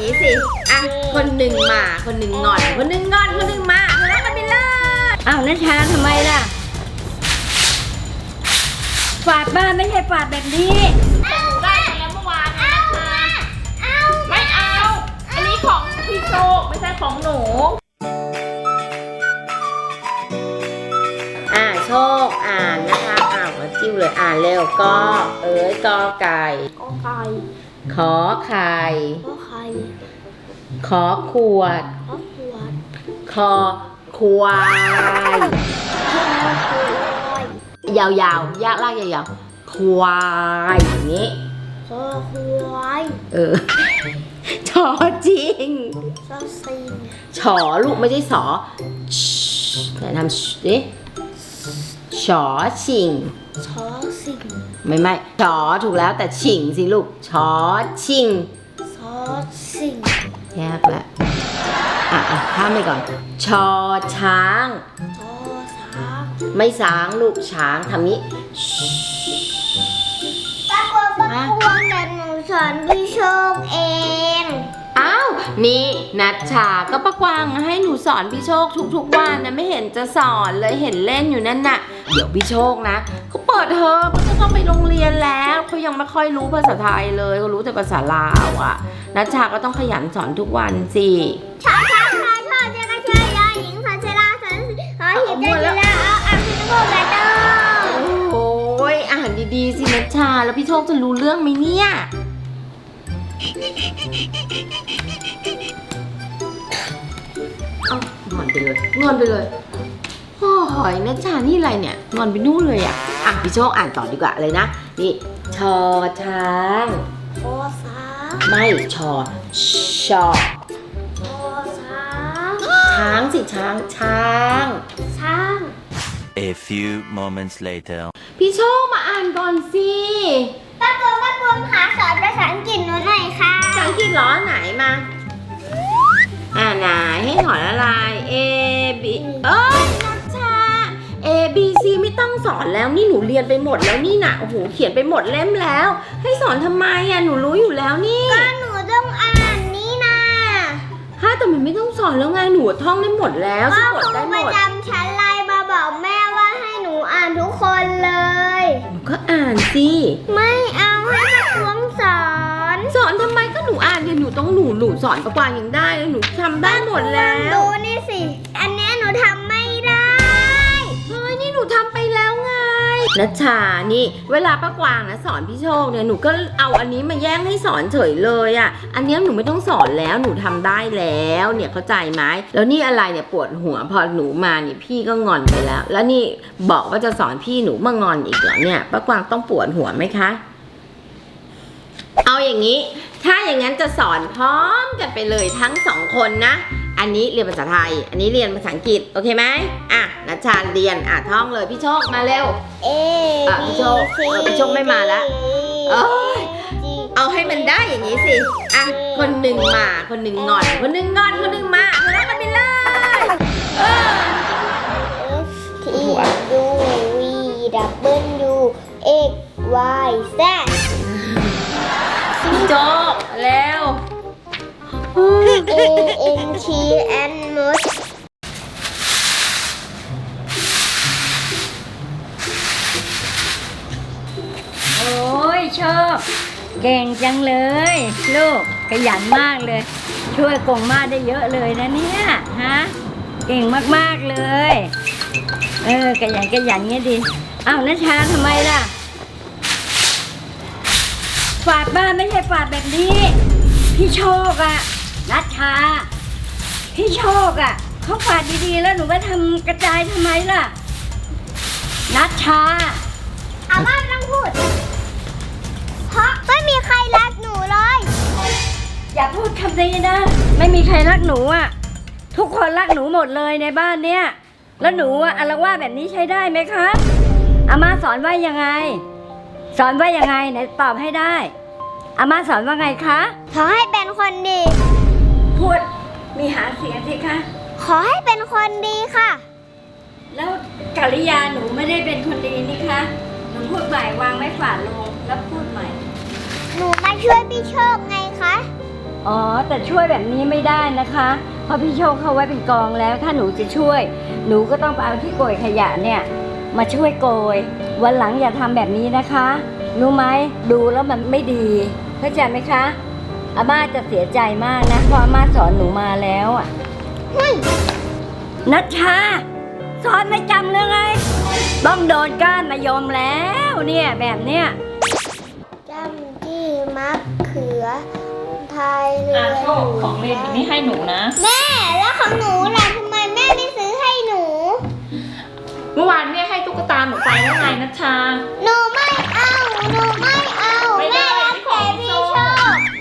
นี้สิ อะ คนหนึ่งมา คนหนึ่งงอน คนหนึ่งงอน คนหนึ่งมาทะเลาะกันไปเลยอ้าวนัชชาทำไมล่ะฝาดบ้านไม่ใช่ฝาดแบบนี้ ได้ไปแล้วเมื่อวานนะไม่เอา อันนี้ของพี่โชคไม่ใช่ของหนู อ่าโชคอ่านนะคะอ่านมาจิ้วเลยอ่านเร็วก็ เอ้ยกอไก่ ก็ไก่ ขอไข่ก็ไข่ขอขวดก็ขวด คอควายก็ขวดยาวๆยากลากยาวๆควายอย่างนี้ก็ขวดเออชอจริงก็ซิงฉอลูกไม่ใช่สอชิแต่ทำชิดิ ฉอชิง ชอสิงไม่ไม่ฉอถูกแล้วแต่ชิงสิลูกฉอชิงชอสิงยากละอะอะข้ามไปก่อน ชอช้างชอช้างไม่ช้างลูกช้างทำนี้ป้ากวงป้ากวงแต่หนูสอนพี่โชคเองอ้าว นี่นัชชาก็ประกวางให้หนูสอนพี่โชคทุกๆวันนะไม่เห็นจะสอนเลยเห็นเล่นอยู่นั่นน่ะ เดี๋ยวพี่โชคนะเขาเปิดเทอมเขาจะต้องไปโรงเรียนแล้วเขายังไม่ค่อยรู้ภาษาไทยเลยเขารู้แต่ภาษาลาวอะนัชชาก็ต้องขยันสอนทุกวันสิชอช้างชอชอเจ้ากระเชยยอหญิงสันเชลาสันขอหิบเจจิลาเอาอ่างพิทโกแบตเตอร์โอ้ยอ่านดีๆสินัชชาแล้วพี่โชคจะรู้เรื่องไหมเนี่ยเอางอนไปเลยงอนไปเลยโอ้ยนัชชานี่อะไรเนี่ยงอนไปนู่นเลยอะอะพี่โชคอ่านต่อดีกว่าเลยนะนี่ชอช้างโอสาไม่ชอชอโอสาช้างสิช้างช้างช้าง A few moments later. พี่โชคมาอ่านก่อนสิป้ากวงป้ากวงหาสอนภาษาอังกฤษหนูหน่อยค่ะภาษาอังกฤษเหรอไหนมา อ่าไหนให้ถอนอะไร A B เอ้ยนัชชา A B C ไม่ต้องสอนแล้วนี่หนูเรียนไปหมดแล้วนี่นะโอ้โหเขียนไปหมดเล่มแล้ว ให้สอนทำไมอะหนูรู้อยู่แล้วนี่ก็หนูต้องอ่านนี่นะฮะแต่มันไม่ต้องสอนแล้วไงหนูท่องได้หมดแล้วสะก็กดครูได้หปมระด จำชั้นไลน์มาบอกแม่ว่าให้หนูอ่านทุกคนเลย หนูก็อ่านสิ ไม่เอาให้ป้ากวงสอนสอนทำไมก็หนูอ่านเดี๋ยวหนูต้องหนูหนูสอนประกวางยังได้เลยหนูทำได้หมดแล้ว ดูนี่สิ อัน นัชชานี่ เวลาป้ากวางนะสอนพี่โชคเนี่ยหนูก็เอาอันนี้มาแย่งให้สอนเฉยเลยอะ่ะ อันนี้หนูไม่ต้องสอนแล้วหนูทำได้แล้วเนี่ยเข้าใจไหมแล้วนี่อะไรเนี่ยปวดหัวพอหนูมาเนี่ยพี่ก็งอนไปแล้ว แล้วนี่บอกว่าจะสอนพี่หนูมางอนอีกเหรอเนี่ยป้ากวางต้องปวดหัวไหมคะ เอาอย่างนี้ ถ้าอย่างนั้นจะสอนพร้อมกันไปเลยทั้งสองคนนะ อันนี้เรียนภาษาไทย อันนี้เรียนภาษาอังกฤษ โอเคไหมอะนัชชาเรียน อะท่องเลย พี่โชคมาเร็ว A อะพี่โชคเออพี่โชคไม่มาละเอ้ย เอาให้มันได้อย่างนี้สิ อะ คนหนึ่งมา คนหนึ่งงอน คนหนึ่งงอน คนหนึ่งมาทะเลาะกันไปเลย เออ T U V W X Y Z พี่โจกเร็ว A N T N มดโอ้ยชอบ เก่งจังเลย ลูกขยันมากเลย ช่วยกงมาได้เยอะเลยนะเนี่ยฮะเก่งมากๆเลย เออขยันขยันเงี้ยดีอ้าวนัชชาทำไมล่ะฝาดบ้านไม่ใช่ฝาดแบบนี้ พี่โชคอะ นัชชา พี่โชคอะเขาฝาดดีๆ แล้วหนูไปทำกระจายทำไมล่ะ นัชชา อาม่าไม่ต้องพูด เพราะไม่มีใครรักหนูเลย อย่าพูดคำนี้นะ ไม่มีใครรักหนูอะ ทุกคนรักหนูหมดเลยในบ้านเนี้ย แล้วหนูอะอารวาสแบบนี้ใช้ได้ไหมคะอาม่าสอนว่ายังไง สอนว่ายังไงไหนตอบให้ได้อาม่าสอนว่าไงคะ ขอให้เป็นคนดี พูดมีหาเสียงสิคะ ขอให้เป็นคนดีค่ะ แล้วกัลยาหนูไม่ได้เป็นคนดีนี่คะ หนูพูดใหม่วางไม้ฝาดลงแล้วพูดใหม่ หนูมาช่วยพี่โชคไงคะ อ๋อ แต่ช่วยแบบนี้ไม่ได้นะคะ เพราะพี่โชคเขาไว้เป็นกองแล้ว ถ้าหนูจะช่วย หนูก็ต้องไปเอาที่โกยขยะเนี่ย มาช่วยโกย วันหลังอย่าทำแบบนี้นะคะ รู้ไหมดูแล้วมันไม่ดี เข้าใจไหมคะ อาม่าจะเสียใจมากนะเพราะอาม่าสอนหนูมาแล้วอะนัชชาสอนไม่จำเลยไง ต้องโดนก้านมายมแล้วเนี่ยแบบเนี้ยจำที่มะเขือพายเรืออะโชคของเล่นอันนี้ให้หนูนะ แม่แล้วของหนูล่ะทำไมแม่ไม่ซื้อให้หนู เมื่อวานแม่ให้ตุ๊กตาหนูไปแล้วไงนัชชา หนูไม่เอา หนูไม่เอา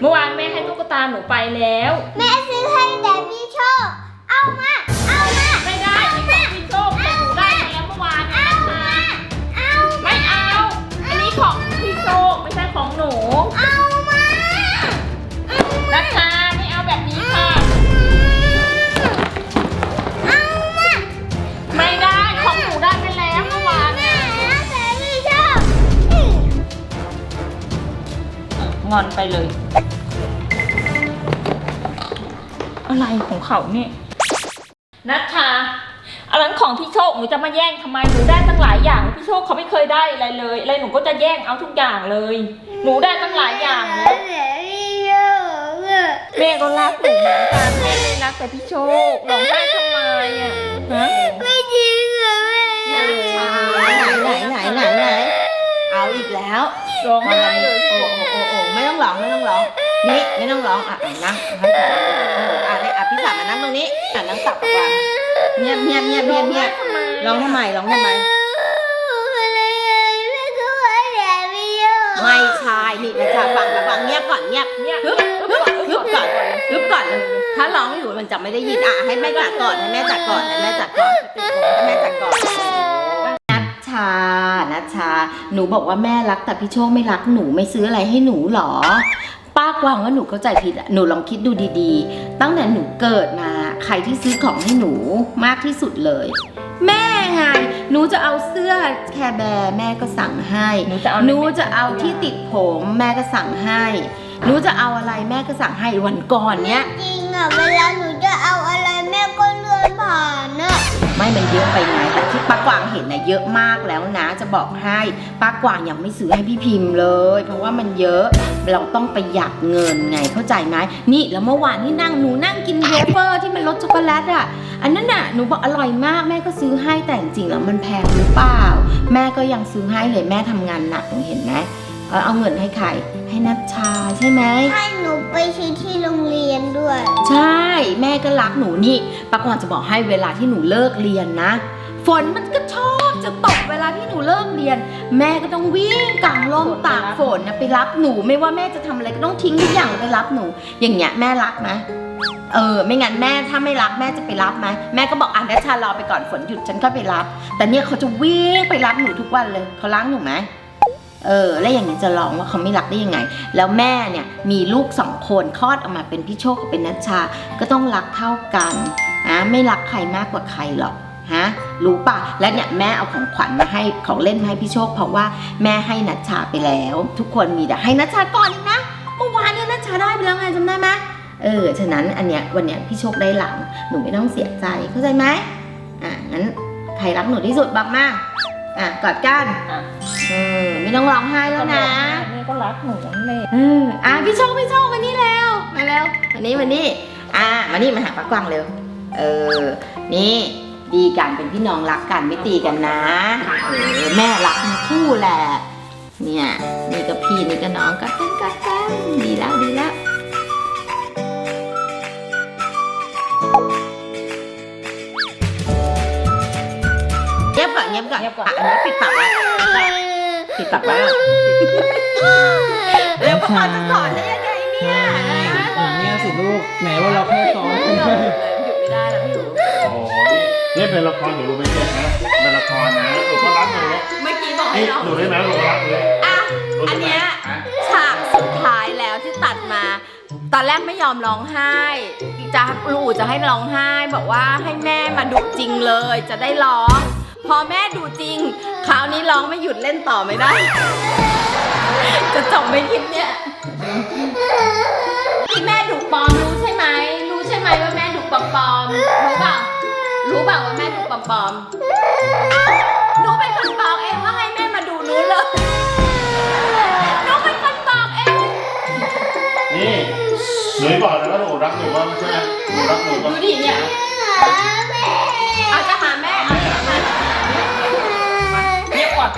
เมื่อวานแม่ให้ตุ๊กตาหนูไปแล้ว แม่ซื้อให้แต่พี่โชค เอามา เอามา ไม่ได้นี่ของพี่โชคแต่หนูได้มาแล้วเมื่อวานนะเอานัชชามาเอาไม่เอา อันนี้ของพี่โชคไม่ใช่ของหนูเอามานัชชาไม่เอาแบบนี้ค่ะ เอามา ไม่ได้ของหนูได้ไปแล้วเมื่อวานแม่รักแต่พี่โชคงอนไปเลย อะไรของเขาเนี่ยนัชชาอันนั้นของพี่โชคหนูจะมาแย่งทำไมหนูได้ตั้งหลายอย่างพี่โชคเขาไม่เคยได้อะไรเลยอะไรหนูก็จะแย่งเอาทุกอย่างเลย หนูได้ตั้งหลายอย่างเลยแต่พี่โชคอะแม่ก็รักหนูเหมือนกันแม่ไม่รักแต่พี่โชคร้องไห้ทำไมอะฮะไม่จริงอะแม่ไหนไหนไหนไหนไหนเอาอีกแล้วร้องไห้เลยโอ้โอ้โอ้โอ้ไม่ต้องร้องไม่ต้องร้อง นี่ไม่ต้องร้องอะอะนั่งให้ก่อนอะเลยอะพี่สาวมานั่งตรงนี้อะนั่งตักก่อนเงียบเงียบเงียบเงียบเงียบร้องทำไมร้องทำไมไม่ใช่นี่นะจ๊ะฟังฟังเงียบก่อนเงียบเนี่ยฮึบฮึบฮึบก่อนฮึบก่อน ถ้าร้องอยู่มันจะไม่ได้ยินอะให้แม่จัดก่อนให้แม่จัดก่อนให้แม่จัดก่อนให้แม่จัดก่อนนัชชานัชชา หนูบอกว่าแม่รักแต่พี่โชคไม่รักหนูไม่ซื้ออะไรให้หนูหรอ ป้ากวางว่าหนูเข้าใจผิดอะหนูลองคิดดูดีๆ ตั้งแต่หนูเกิดมาใครที่ซื้อของให้หนูมากที่สุดเลย แม่ไงหนูจะเอาเสื้อแคร์แบร์แม่ก็สั่งให้หนูจะเอาหนูจะเอาที่ติดผมแม่ก็สั่งให้หนูจะเอาอะไรแม่ก็สั่งให้วันก่อนเนี้ยจริงอะเวลาหนูจะเอาอะไรแม่ก็เลื่อนผ่านอะ ไม่มันเยอะไปไงแต่ที่ป้ากวางเห็นนะเยอะมากแล้วนะ จะบอกให้ป้ากวางยังไม่ซื้อให้พี่พิมพ์เลย เพราะว่ามันเยอะเราต้องประหยัดเงินไงเข้าใจไหมนี่แล้วเมื่อวานที่นั่งหนูนั่งกินเวเฟอร์ที่มันรสช็อกโกแลตอะอันนั้นน่ะหนูบอกอร่อยมากแม่ก็ซื้อให้แต่จริงๆแล้วมันแพงหรือเปล่า แม่ก็ยังซื้อให้เลยแม่ทำงานหนักหนูเห็นไหม เออเอาเงินให้ใครให้นัชชาใช่ไหมให้หนูไปซื้อที่โรงเรียนด้วย ใช่แม่ก็รักหนูนี่ปากวางจะบอกให้เวลาที่หนูเลิกเรียนนะ ฝนมันก็ชอบจะตกเวลาที่หนูเลิกเรียน แม่ก็ต้องวิ่งกางร่มตากฝนนะไปรับหนูไม่ว่าแม่จะทำอะไรก็ต้องทิ้งทุกอย่างไปรับหนู อย่างเงี้ยแม่รักไหมเออ ไม่งั้นแม่ถ้าไม่รักแม่จะไปรับไหมแม่ก็บอกอะนัชชารอไปก่อนฝนหยุดฉันก็ไปรับ แต่เนี่ยเขาจะวิ่งไปรับหนูทุกวันเลยเขารักหนูไหม เออ แล้วอย่างนี้จะลองว่าเขาไม่รักได้ยังไง แล้วแม่เนี่ยมีลูกสองคนคลอดออกมาเป็นพี่โชคกับเป็นนัชชา ก็ต้องรักเท่ากันนะไม่รักใครมากกว่าใครหรอกฮะรู้ป่ะและเนี่ยแม่เอาของขวัญมาให้ของเล่นมาให้พี่โชค เพราะว่าแม่ให้นัชชาไปแล้ว ทุกคนมีแต่ให้นัชชาก่อนนะเมื่อวานเนี่ยนัชชาได้ไปแล้วไงจำได้ไหมเออฉะนั้นอันเนี้ยวันเนี้ยพี่โชคได้หลังหนูไม่ต้องเสียใจเข้าใจไหมอะงั้นใครรักหนูที่สุดบอกมาอะกอดกัน เออไม่ต้องร้องไห้แล้วนะแม่ก็รักหนูแม่เอออะพี่โชคพี่โชคมานี่แล้วมาแล้วมานี่มานี่อะมานี่มาหาป้ากวางเร็วเออนี่ดีกันเป็นพี่น้องรักกันไม่ตีกันนะเออแม่รักทั้งคู่แหละเนี่ยนี่ก็พี่นี่ก็น้องกัดกันกัดกัน ปิดปากไว้เร็วป้ากวางจะสอนได้ยังไงเนี่ยอย่างนี้สิลูกไหนว่าเราแค่ซ้อมหยุดไม่ได้แล้วพี่หนูโอ้โหนี่เป็นละครหนูรู้ไหมเจ๊นะเป็นละครนะหนูก็รักหนูเมื่อกี้บอกให้นี่น้องหนูได้ไหมหนูรักเลยอะอันเนี้ยฉากสุดท้ายแล้วที่ตัดมา ตอนแรกไม่ยอมร้องไห้จะลูกจะให้ร้องไห้ บอกว่าให้แม่มาดูจริงเลยจะได้ร้อง พอแม่ดูจริง คราวนี้ร้องไม่หยุดเล่นต่อไม่ได้ จะจบไม่คลิปเนี้ยที่แม่ดูปปลอมๆรู้เปล่ารู้เปล่าว่าแม่ดูปลอมๆหนูเป็นคนบอกเองว่าให้แม่มาดูหนูเลยหนูเป็นคนบอกเองนี่หนูบอกแล้วว่าหนูรักหนูว่าไม่ใช่ไหมหนูรักหนูก็ดูดิเนี่ยเอน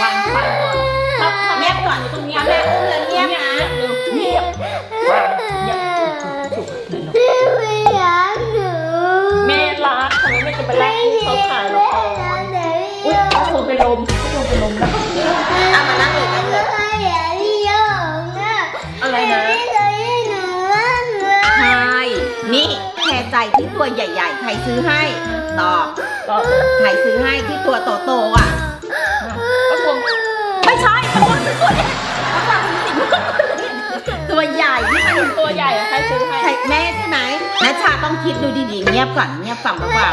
ฟังฟังก่อนถ้าถ้าเงียบก่อนตรงนี้แม่อุ้มเลยเงียบนะเงียบฟังเงียบแม่รักทำไมแม่จะไปรักเขาขายละครอุ้ยเขาคงเป็นลมเขาคงเป็นลมแล้วเอามานั่งเลยนั่งเลยอะไรนะใช่นี่แคร์ใจที่ตัวใหญ่ ๆ ใครซื้อให้ ตอบก็ใครซื้อให้ที่ตัวโตๆอะ ตัวใหญ่อะใครซื้อให้ใครแม่ใช่ไหมนัชชาต้องคิดดูดีๆเงียบก่อนเงียบฟังประกวด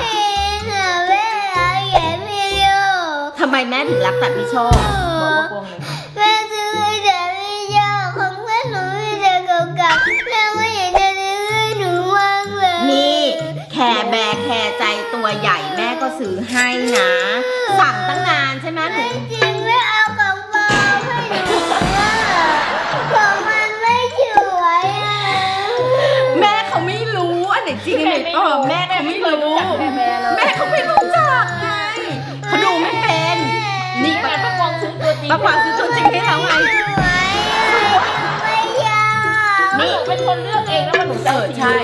ทำไมแม่ถึงรักแต่พี่โชคบอกว่าพวงเลยแม่ซื้อให้แต่ไม่ยากของแม่หนูมีแต่เก่าๆแม่ก็อยากจะซื้อให้หนูมากเลยนี่แคร์แบร์แคร์ใจตัวใหญ่แม่ก็ซื้อให้นะ สั่งตั้งนานใช่ไหมหนู รู้อันไหนจริงอันไหนปลอมแม่เขาไม่รู้แม่แม่เลยแม่เขาไม่รู้จักไงเขาดูไม่เป็น นี่แม่ป้ากวางซื้อตัวจริงป้ากวางซื้อตัวจริงให้เราไงสวยอะไม่ยากนี่หนูเป็นคนเลือกเองนะว่าหนูจะเออใช่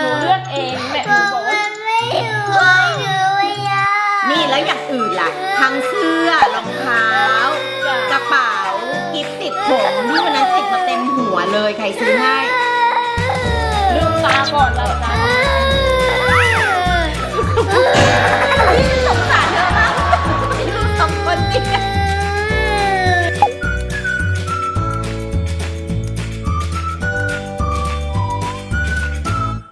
หนูเลือกเองแม่หขนูองบอกว่ามันไม่สวยหนูไม่ยากนี่แล้วอย่างอื่นล่ะทั้งเสื้อรองเท้ากระเป๋ากิฟต์ติดผมที่วันนั้นติดมาเต็มหัวเลยใครซื้อ ให้ลื